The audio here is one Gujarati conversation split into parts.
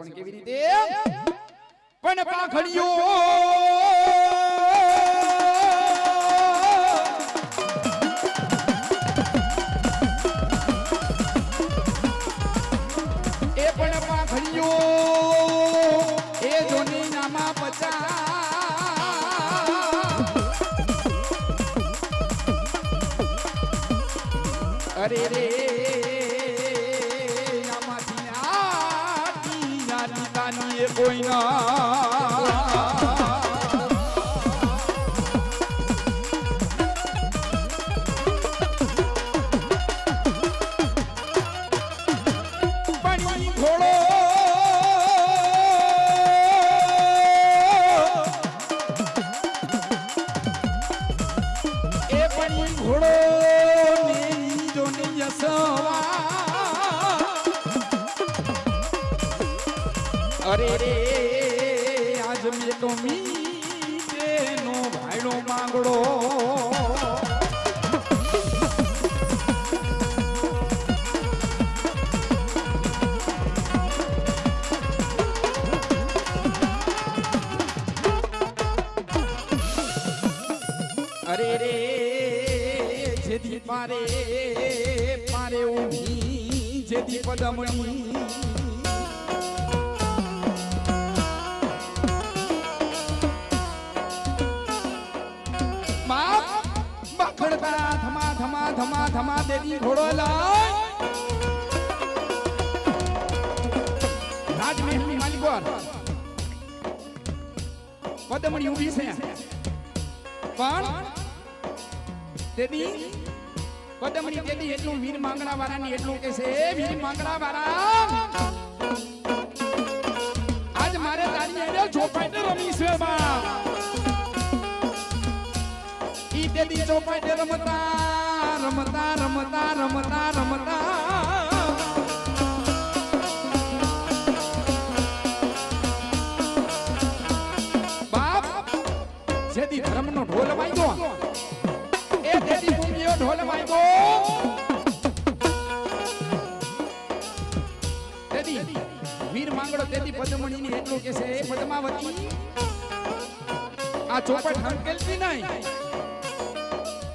પણ કેવી રીતે? પણ પાખડીઓ! એ પણ પાખડીઓ! એ જોની નામા પચા અરે રે! નાની એ કોઈ ના પાણી ઘોડો રે આજ મેં તો મીઠે નો ભાઈડો માંગડો. અરે રે જેદી પારે પારે ઊભી જેદી પદમણી ધમા દેવી ઘોડો લાય રાજમહેલની માલિકોર. પદમણી ઊભી છે. પણ દેવી, પદમણી દેવી એટલું વીર માંગણા વાળાની એટલું કે છે "એ વીર માંગણા વાળા આજ મારે તારી એને ચોપાઈને રમી છે બા. ઈ તેદી ચોપાઈને રમતા. રમતા રમતા રમતા રમતા બાપ જેથી ધર્મનો ઢોલ વાગ્યો એ જેથી ભૂમિયો ઢોલ વાગ્યો તેથી વીર માંગડો તેથી પદ્મણીની એટલું કે છે એ પદ્માવતી આ ચોપટ હંકેલતી નહીં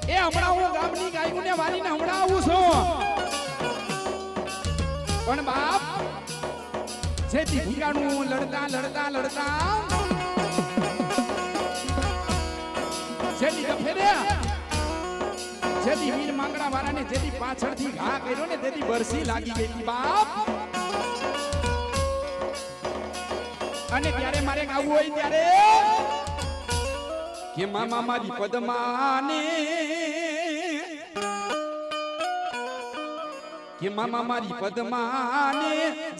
એ હમણાં હું ગામની ગાયોને વારીને હમણાં આવું છું. પણ બાપ જે ભીગાનું લડતા લડતા લડતા, જેથી દફેર્યા જેથી વીર માંગડા વાળાને જેથી પાછળથી ઘા કર્યો ને તેથી બરસી લાગી ગઈ બાપ. અને ત્યારે મારે ગાવું હોય ત્યારે કે મામા મારી પદમાને કે મામા મારી પદમાને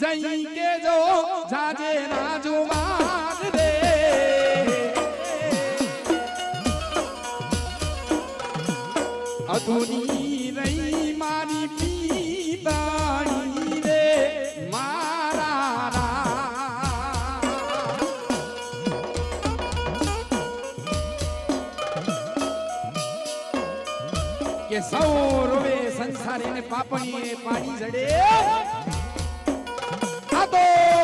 જઈ કે જો જાજે રાજુમાર રે અધુની રહી મારી પીતાણી રે મારા રા. કે સૌ રોવે સંસાર એને પાપણીએ પાણી જડે. આ તો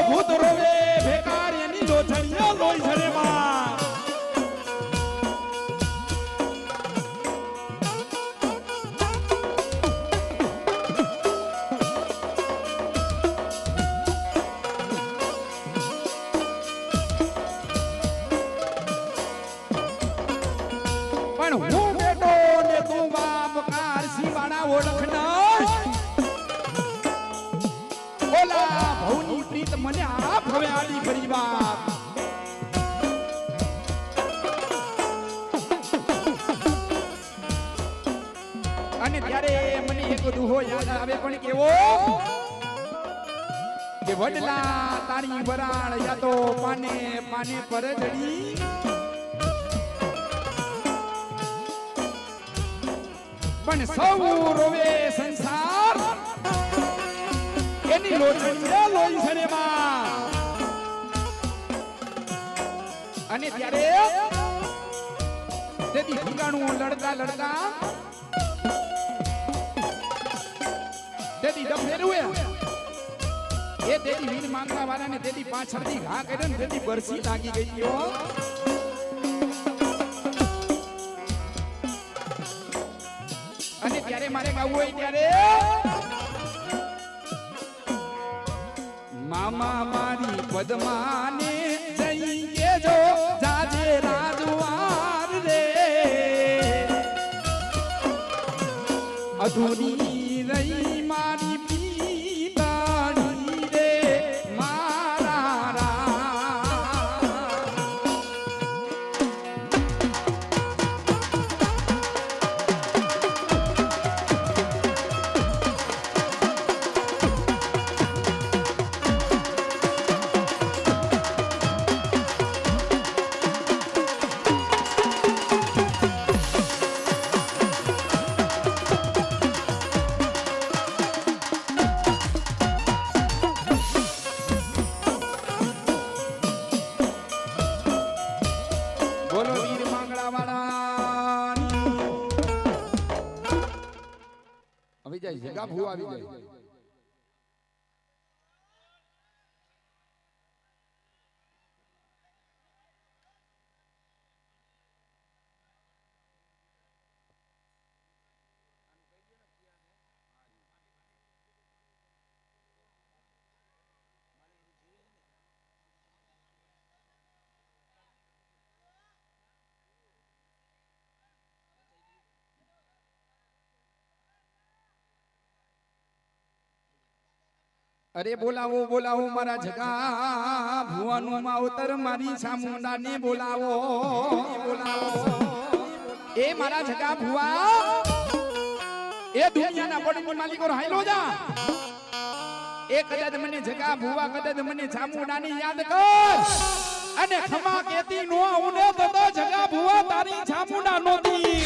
ભૂત રોવે ભેકાર એની લોચણીઓ લોહી જડે માં. ઓલા ભવની પ્રીત મને આપ હવે આલી ફરી બાપ. અને ત્યારે મને એક દુહો યાદ આવે પણ કેવો? કે વડલા તારી વરાળ યા પાને પાને પર જડી પણ સૌ રોવે સંસાર. એની લોચણીએ લોહી છે. અને ત્યારે તેથી ભૂંગાણું લડતા લડતા તેથી ડફેરું એ તેની વીર માંગવા વાળાને તેથી પાછળથી ઘા કર્યો ને તેથી બરસી લાગી ગઈ ગયો અને ત્યારે મારે ગાવું હોય ત્યારે મામા મારી પદ્માને જઈએ જો જાજે રાજવાર રે. અધૂરી આવી જાય આવી જાય. અરે બોલાવો બોલાવો મારા જગા. ભુવાનું માવતર મારી સામુંડાને બોલાવો બોલાવો. એ મારા જગા ભુવા. એ દુનિયાના પડની માલિકો હાઈલો જા. એ કદાચ મને જગા ભુવા, કદાચ મને ચામુંડાની યાદ કર. અને ખમા કેતી નો ઉને તો જગા ભુવા તારી ચામુંડા નોતી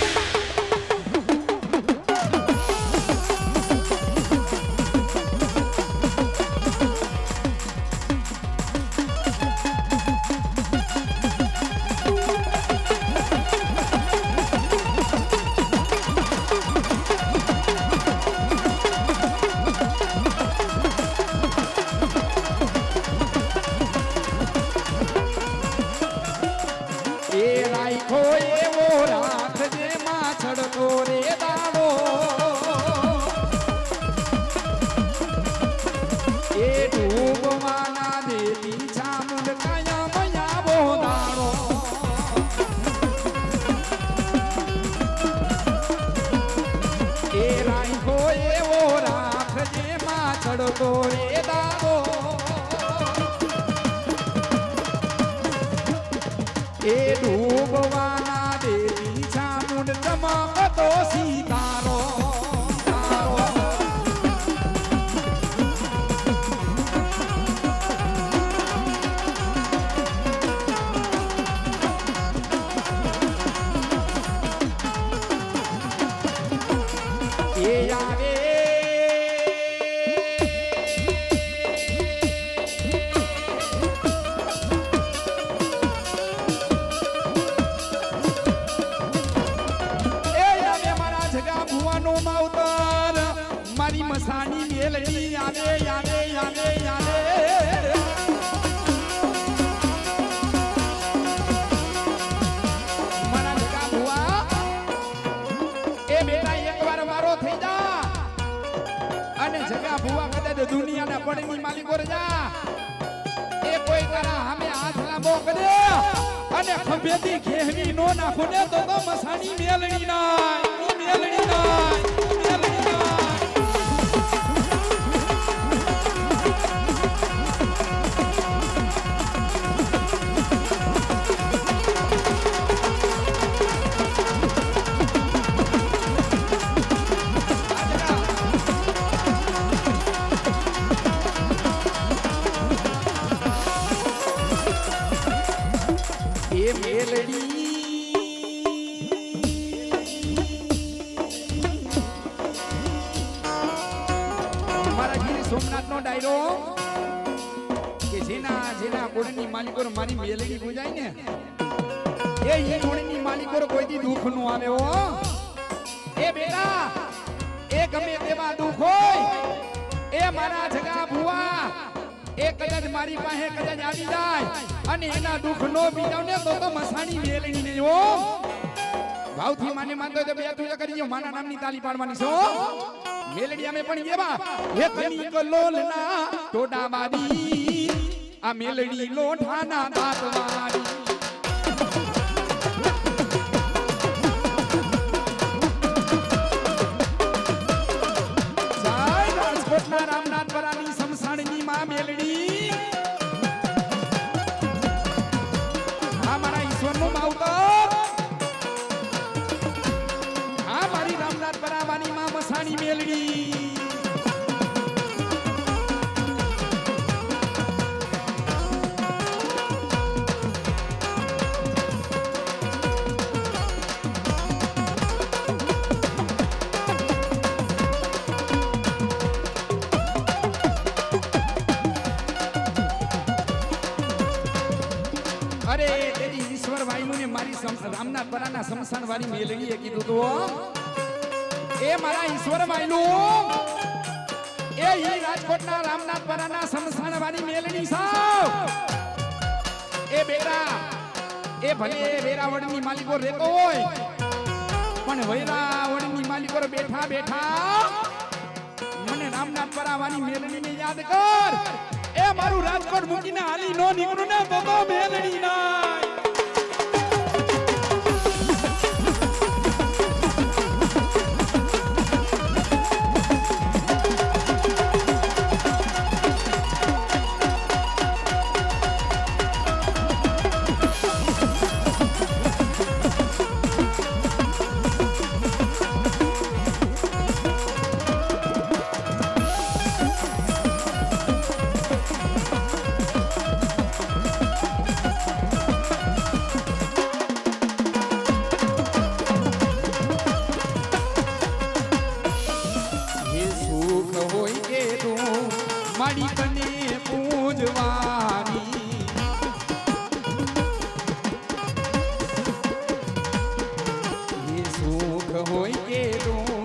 એ ડૂબવાના દુનિયાના પડની માલિકો રજા. એ કોઈ કરા સામે હાથ લાંબો કરે અને ખંભેથી ઘેહવી નો નાખો ને તો તો મસાની મેલણી ઈ મેલણી નાય. મારા સોમનાથ નો ડાયરો. કે જેના મારી મેલડી ગુજાય ને. એ ઈ કુળની માલિકો કોઈ દી દુઃખનું આવે હો? એ બેટા, એ ગમે તેવા દુઃખ હોય, એ મારા જગા ભુવા, એ કદાચ મારી પાસે કદાચ આવી જાય અને એના દુઃખ નો બીજાવને તો તો મસાણી મેલણી ને હો. ભાવથી માને માનતો તો બે તું કરી માના નામની તાલી પાડવાની છો મેલડી અમે પણ એવા. હે કની કલોલના ટોડા મારી આ મેલડી લોઠાના દાંત મારી અરે, તેની ઈશ્વર વાયુ ને મારી રામનાથ પરાના સમસાન વાળી મેલડીએ કીધું તો એ મારા ઈશ્વર વાયુ એ ઈ રાજકોટના રામનાથ પરાના સમસાન વાળી મેલડી સાવ એ બેરા, એ ભલે વેરાવળની માલિકો રહેતો હોય, પણ વેરાવળની માલિકો બેઠા બેઠા મને રામનાથ પરાવાની મેલડીને યાદ કર. મારું રાજકોટ મૂકીને હાલી નો નીકળું ને તો મેલડી નાય. મારી તને પૂજવાની. હે સુખ હોય કે તું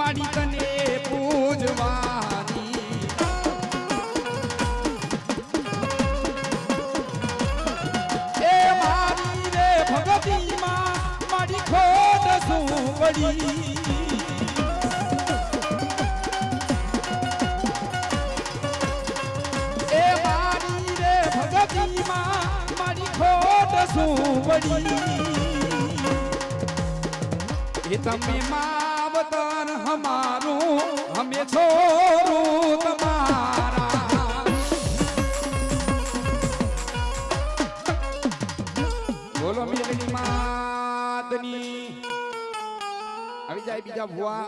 મારી તને પૂજવાની. એ મારી રે ભગતીમાં મારી ખોટ શું પડી પડી એ તમે માવતર હમારું હમે છોરું તમારા. બોલો મેલડી માતની આવી જાય બીજા ભુવા.